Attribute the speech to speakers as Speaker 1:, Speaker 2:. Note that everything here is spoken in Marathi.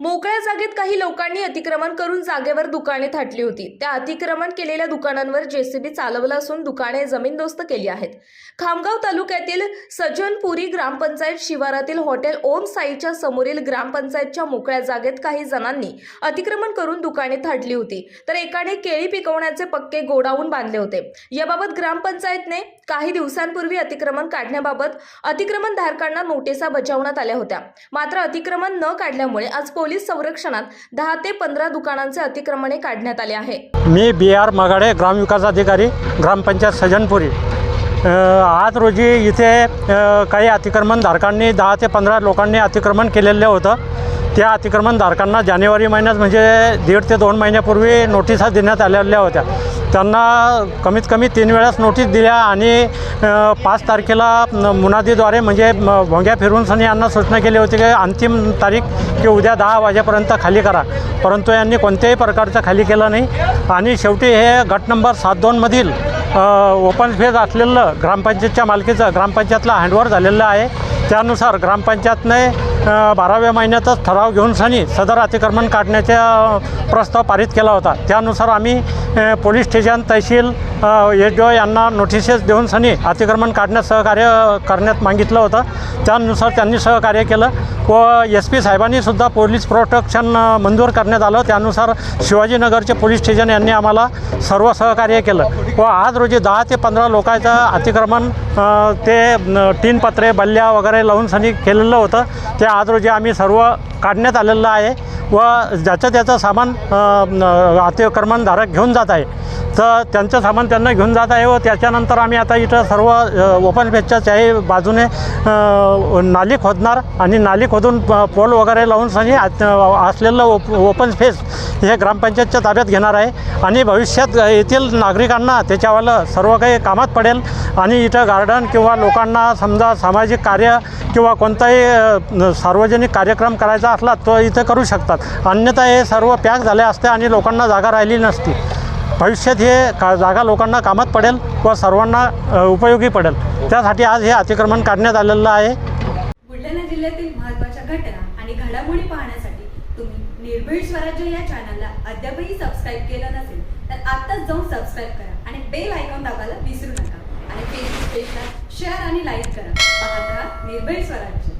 Speaker 1: मोकळ्या जागेत काही लोकांनी अतिक्रमण करून जागेवर दुकाने थाटली होती. त्या अतिक्रमण केलेल्या दुकानांवर जेसीबी चालवलं असून दुकाने जमीनदोस्त केली आहेत. खामगाव तालुक्यातील सज्जनपुरी ग्रामपंचायत शिवारातील हॉटेल ओम साईच्या समोरील ग्रामपंचायतच्या मोकळ्या जागेत काही जणांनी अतिक्रमण करून दुकाने थाटली होती. तर एकाने केळी पिकवण्याचे पक्के गोडाऊन बांधले होते. याबाबत ग्रामपंचायतने काही दिवसांपूर्वी अतिक्रमण काढण्याबाबत अतिक्रमणधारकांना नोटिसा बजावण्यात आल्या होत्या. मात्र अतिक्रमण न काढल्यामुळे आज पोलीस संरक्षणात दहा ते पंधरा दुकानांचे अतिक्रमणे काढण्यात आले आहे.
Speaker 2: मी बी आर मगाडे ग्रामविकास अधिकारी ग्रामपंचायत सजनपुरी. आज रोजी इथे काही अतिक्रमणधारकांनी दहा ते पंधरा लोकांनी अतिक्रमण केलेलं होतं. त्या अतिक्रमणधारकांना जानेवारी महिन्यात म्हणजे दीड ते दोन महिन्यापूर्वी नोटिसा देण्यात आलेल्या होत्या. त्यांना कमीत कमी तीन वेळाच नोटीस दिल्या आणि पाच तारखेला मुनादीद्वारे म्हणजे भोंग्या फिरून सनी यांना सूचना केली होती की अंतिम तारीख की उद्या दहा वाजेपर्यंत खाली करा. परंतु यांनी कोणत्याही प्रकारचं खाली केलं नाही. आणि शेवटी हे गट नंबर सात दोनमधील ओपन फेज असलेलं ग्रामपंचायतच्या मालकीचं ग्रामपंचायतला हँडओव्हर झालेलं आहे. त्यानुसार ग्रामपंचायतने बाराव्या महिन्यातच ठराव घेऊन सनी सदर अतिक्रमण काढण्याचा प्रस्ताव पारित केला होता. त्यानुसार आम्ही पोलीस स्टेशन तहसील एच डी ओ यांना नोटिसेस देऊन सनी अतिक्रमण काढण्यात सहकार्य करण्यात मागितलं होतं. त्यानुसार त्यांनी सहकार्य केलं व एस पी साहेबांनीसुद्धा पोलीस प्रोटेक्शन मंजूर करण्यात आलं. त्यानुसार शिवाजीनगरचे पोलीस स्टेशन यांनी आम्हाला सर्व सहकार्य केलं व आज रोजी दहा ते पंधरा लोकांचं अतिक्रमण ते टीन पत्रे बल्ल्या वगैरे लावून सनी केलेलं होतं. ते आज रोजी आम्ही सर्व काढण्यात आलेलं आहे व ज्याचं त्याचं सामान अतिक्रमणधारक घेऊन जात आहे. तर त्यांचं सामान त्यांना घेऊन जात आहे व त्याच्यानंतर आम्ही आता इथं सर्व ओपन स्पेसच्या चाही बाजूने नाली खोदणार आणि नाली खोदून प- पोल वगैरे लावून सनी आत- असलेलं ओप ओपन स्पेस हे ग्रामपंचायतच्या ताब्यात घेणार आहे. आणि भविष्यात येथील नागरिकांना त्याच्यावालं सर्व काही कामात पडेल. आणि इथं गार्डन किंवा लोकांना समजा सामाजिक कार्य किंवा कोणताही सार्वजनिक कार्यक्रम करायचा असला तो इथं करू शकतात. अन्यथा हे सर्व पॅक झाले असते आणि लोकांना जागा राहिली नसती. भविष्यात हे का जागा लोकांना कामात पडेल व सर्वांना उपयोगी पडेल. त्यासाठी आज हे अतिक्रमण काढण्यात आलेलं आहे.
Speaker 3: बुलढाणा जिल्ह्यातील महत्त्वाच्या घटना आणि घडामोडी पाहण्यासाठी तुम्ही निर्भीड स्वराज्य या चॅनलला अद्यापही सबस्क्राईब केलं नसेल तर आत्ताच जाऊन सबस्क्राईब करा आणि बेल आयकॉन दाबायला विसरू नका. आणि फेसबुक पेजला शेअर आणि लाईक करा. पाहत राहा निर्भीड स्वराज्य.